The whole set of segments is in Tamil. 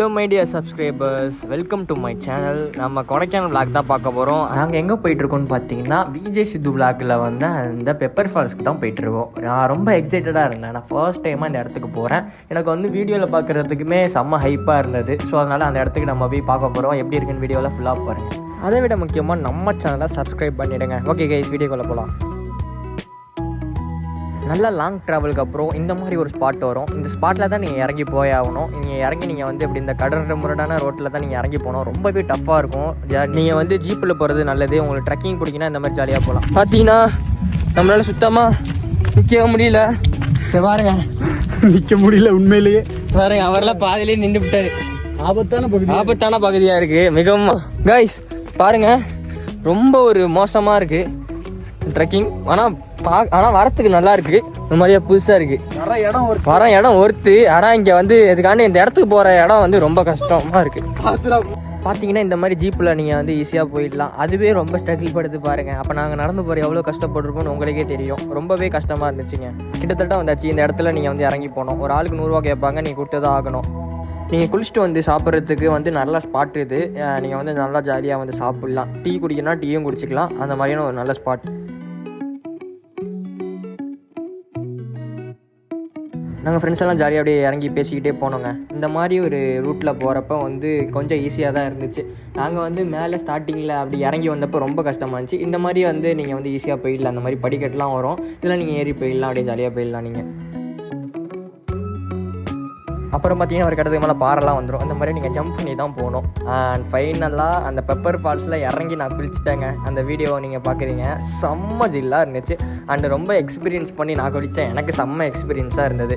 Hello my dear subscribers welcome to my channel நம்ம கொடைக்கானல் vlog தான் பார்க்க போகிறோம் நாங்கள் எங்கே போயிட்டுருக்கோம்னு பார்த்தீங்கன்னா விஜய் சித்து vlogல வந்து அந்த பெப்பர் ஃபால்ஸ்க்கு தான் போயிட்டுருக்கோம். நான் ரொம்ப எக்ஸைட்டடாக இருந்தேன். நான் ஃபர்ஸ்ட் டைமாக இந்த இடத்துக்கு போகிறேன் எனக்கு வந்து வீடியோவில் பார்க்குறதுக்குமே செம்ம ஹைப்பாக இருந்தது. ஸோ அதனால் அந்த இடத்துக்கு நம்ம போய் பார்க்க போகிறோம் எப்படி இருக்குன்னு வீடியோவில் ஃபுல்லாக பாருங்கள் அதை விட முக்கியமாக நம்ம சேனலை சப்ஸ்கிரைப் பண்ணிவிடுங்க ஓகே கைஸ் வீடியோக்குள்ளே போகலாம் நல்ல லாங் ட்ராவலுக்கு அப்புறம் இந்த மாதிரி ஒரு ஸ்பாட் வரும். இந்த ஸ்பாட்டில் தான் நீங்கள் இறங்கி போய் ஆகணும். நீங்கள் இறங்கி நீங்கள் வந்து இப்படி இந்த கடற்கரை முரடான ரோட்டில் தான் நீங்கள் இறங்கி போகணும். ரொம்பவே டஃப்பாக இருக்கும். நீங்கள் வந்து ஜீப்பில் போகிறது நல்லது. உங்களுக்கு ட்ரெக்கிங் பிடிக்குன்னா இந்த மாதிரி ஜாலியாக போகலாம். பார்த்தீங்கன்னா நம்மளால சுத்தமாக நிற்க முடியல. பாருங்க. நிக்க முடியல உண்மையிலேயே. பாருங்க அவரெல்லாம் பாதியிலே நின்று விட்டாரு. ஆபத்தான பகுதி. ஆபத்தான பகுதியாக இருக்குது மிகவும் கைஸ் பாருங்க. ரொம்ப ஒரு மோசமாக இருக்குது ட்ரெக்கிங் ஆனால் பா ஆனால் வரத்துக்கு நல்லா இருக்கு. இந்த மாதிரியே புதுசாக இருக்குது வர இடம் ஒரு வர இடம் ஒர்த்து. ஆனால் இங்கே வந்து இதுக்காண்டி இந்த இடத்துக்கு போகிற இடம் வந்து ரொம்ப கஷ்டமாக பாத்துடா. பார்த்தீங்கன்னா இந்த மாதிரி ஜீப்பில் நீங்கள் வந்து ஈஸியாக போயிடலாம். அதுவே ரொம்ப ஸ்ட்ரகிள் படுத்து பாருங்க. அப்போ நாங்கள் நடந்து போகிற எவ்வளோ கஷ்டப்பட்டிருப்போம்னு உங்களுக்கே தெரியும். ரொம்பவே கஷ்டமாக இருந்துச்சுங்க. கிட்டத்தட்ட வந்தாச்சு. இந்த இடத்துல நீங்கள் வந்து இறங்கி போகணும். ஒரு ஆளுக்கு நூறுரூவா கேட்பாங்க. நீங்கள் கொடுத்து தான் ஆகணும். நீங்கள் குளிச்சுட்டு வந்து சாப்பிட்றதுக்கு வந்து நல்ல ஸ்பாட் இது. நீங்கள் வந்து நல்லா ஜாலியாக வந்து சாப்பிட்லாம். டீ குடிக்கணும்னா டீயும் குடிச்சிக்கலாம். அந்த மாதிரியான ஒரு நல்ல ஸ்பாட் நாங்கள் ஃப்ரெண்ட்ஸ் எல்லாம் ஜாலியாக அப்படியே இறங்கி பேசிக்கிட்டே போனோங்க. இந்த மாதிரி ஒரு ரூட்டில் போகிறப்ப வந்து கொஞ்சம் ஈஸியாக தான் இருந்துச்சு. நாங்கள் வந்து மேலே ஸ்டார்டிங்கில் அப்படி இறங்கி வந்தப்போ ரொம்ப கஷ்டமாக இருந்துச்சு. இந்த மாதிரி வந்து நீங்கள் வந்து ஈஸியாக போயிடலாம். அந்த மாதிரி படிக்கட்டுலாம் வரும். இதெல்லாம் நீங்கள் ஏறி போயிடலாம் அப்படியே ஜாலியாக போயிடலாம் நீங்கள் அப்புறம் பார்த்தீங்கன்னா ஒரு கடத்துக்கு மேலே பாறைலாம் வந்துடும் அந்த மாதிரி நீங்கள் ஜம்ப் பண்ணி தான் போகணும். அண்ட் ஃபைனலாக அந்த பெப்பர் ஃபால்ஸில் இறங்கி நான் குளிச்சுட்டேங்க. அந்த வீடியோவை நீங்கள் பார்க்குறீங்க செம்ம ஜில்லாக இருந்துச்சு. அண்ட் ரொம்ப எக்ஸ்பீரியன்ஸ் பண்ணி நான் குளித்தேன் எனக்கு செம்ம எக்ஸ்பீரியன்ஸாக இருந்தது.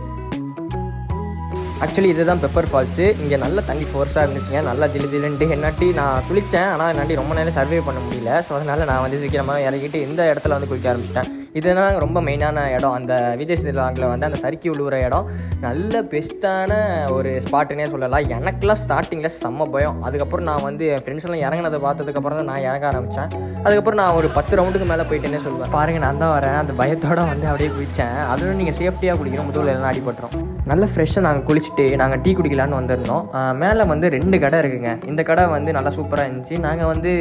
ஆக்சுவலி இதுதான் பெப்பர் ஃபால்ஸு இங்கே நல்ல தண்ணி ஃபோர்ஸாக இருந்துச்சுங்க. நல்லா ஜிலு ஜிலுன்ட்டு என்னாட்டி நான் குளித்தேன் ஆனால் என்னாட்டி ரொம்ப நேரம் சர்வே பண்ண முடியல. ஸோ அதனால் நான் வந்து சீக்கிரமாக இறங்கிட்டு இந்த இடத்துல வந்து குளிக்க ஆரம்பிச்சிட்டேன். இதுதான் ரொம்ப மெயினான இடம். அந்த விஜய் சிலாங்கில் வந்து அந்த சறுக்கி விழுவுற இடம். நல்ல பெஸ்ட்டான ஒரு ஸ்பாட்டுன்னே சொல்லலாம். எனக்கெல்லாம் ஸ்டார்டிங்கில் செம்ம பயம். அதுக்கப்புறம் நான் வந்து என் ஃப்ரெண்ட்ஸ் எல்லாம் இறங்கினதை பார்த்ததுக்கப்புறம் தான் நான் இறங்க ஆரம்பித்தேன் அதுக்கப்புறம் நான் ஒரு பத்து ரவுண்டுக்கு மேலே போயிட்டேனே சொல்லுவேன் பாருங்கள் நான் தான் வரேன். அந்த பயத்தோடு வந்து அப்படியே குளித்தேன் அதுவும் நீங்கள் சேஃப்டியாக குடிக்கணும் முதல்ல எல்லாம் அடிபட்டுரும். நல்ல ஃப்ரெஷ்ஷாக நாங்கள் குளிச்சுட்டு நாங்கள் டீ குடிக்கலான்னு வந்திருந்தோம். மேலே வந்து ரெண்டு கடை இருக்குங்க. இந்த கடை வந்து நல்லா சூப்பராக இருந்துச்சு. நாங்கள் வந்து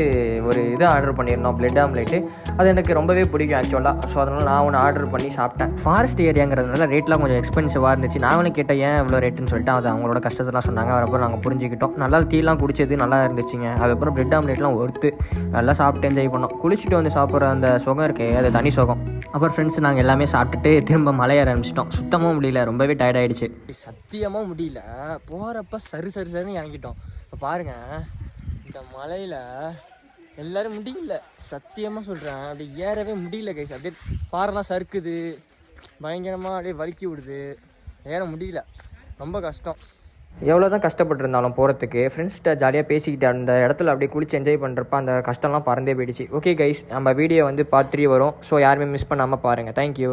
ஒரு இது ஆர்டர் பண்ணியிருந்தோம் பிளட் ஆம்லேட்டு அது எனக்கு ரொம்பவே பிடிக்கும் ஆக்சுவலாக ஸோ அதனால் நான் ஒன்று ஆர்டர் பண்ணி சாப்பிட்டேன். ஃபாரஸ்ட் ஏரியாங்கிறதுனால ரேட்லாம் கொஞ்சம் எக்ஸ்பென்சிவாக இருந்துச்சு. நாங்களும் கேட்டேன் ஏன் இவ்வளோ ரேட்டுன்னு சொல்லிட்டு? அது அவங்களோட கஷ்டத்தெல்லாம் சொன்னாங்க. அப்புறம் நாங்கள் புரிஞ்சுக்கிட்டோம். நல்லா டீலாம் குடிச்சது நல்லா இருந்துச்சுங்க. அதுக்கப்புறம் பிரெட் ஆம்லேட்லாம் ஒர்த்து நல்லா சாப்பிட்டு என்ஜாய் பண்ணோம். குளிச்சுட்டு வந்து சாப்பிட்ற அந்த சுகம் இருக்கே அது தனி சுகம். அப்புறம் ஃப்ரெண்ட்ஸ் நாங்கள் எல்லாமே சாப்பிட்டுட்டு திரும்ப மலைய ஆரம்பிச்சிட்டோம். சுத்தமாக முடியல. ரொம்பவே டயர்ட் ஆகிடுச்சு சத்தியமாக முடியல. போகிறப்ப சரி சரி சரின்னு இறங்கிட்டோம். இப்போ பாருங்க இந்த மலையில் எல்லாரும் முடியல. சத்தியமாக சொல்கிறேன் அப்படி ஏறவே முடியல கைஸ் அப்படியே பாறைலாம் சறுக்குது. பயங்கரமாக அப்படியே வலிக்கி விடுது. ஏற முடியல. ரொம்ப கஷ்டம். எவ்வளோ தான் கஷ்டப்பட்டிருந்தாலும் போகிறதுக்கு ஃப்ரெண்ட்ஸ்கிட்ட ஜாலியாக பேசிக்கிட்டு அந்த இடத்துல அப்படியே குளிச்சு என்ஜாய் பண்ணுறப்ப அந்த கஷ்டம்லாம் பறந்தே போயிடுச்சு. ஓகே கைஸ் நம்ம வீடியோ வந்து பார்ட் த்ரீ வரும். ஸோ யாருமே மிஸ் பண்ணாமல் பாருங்கள் தேங்க்யூ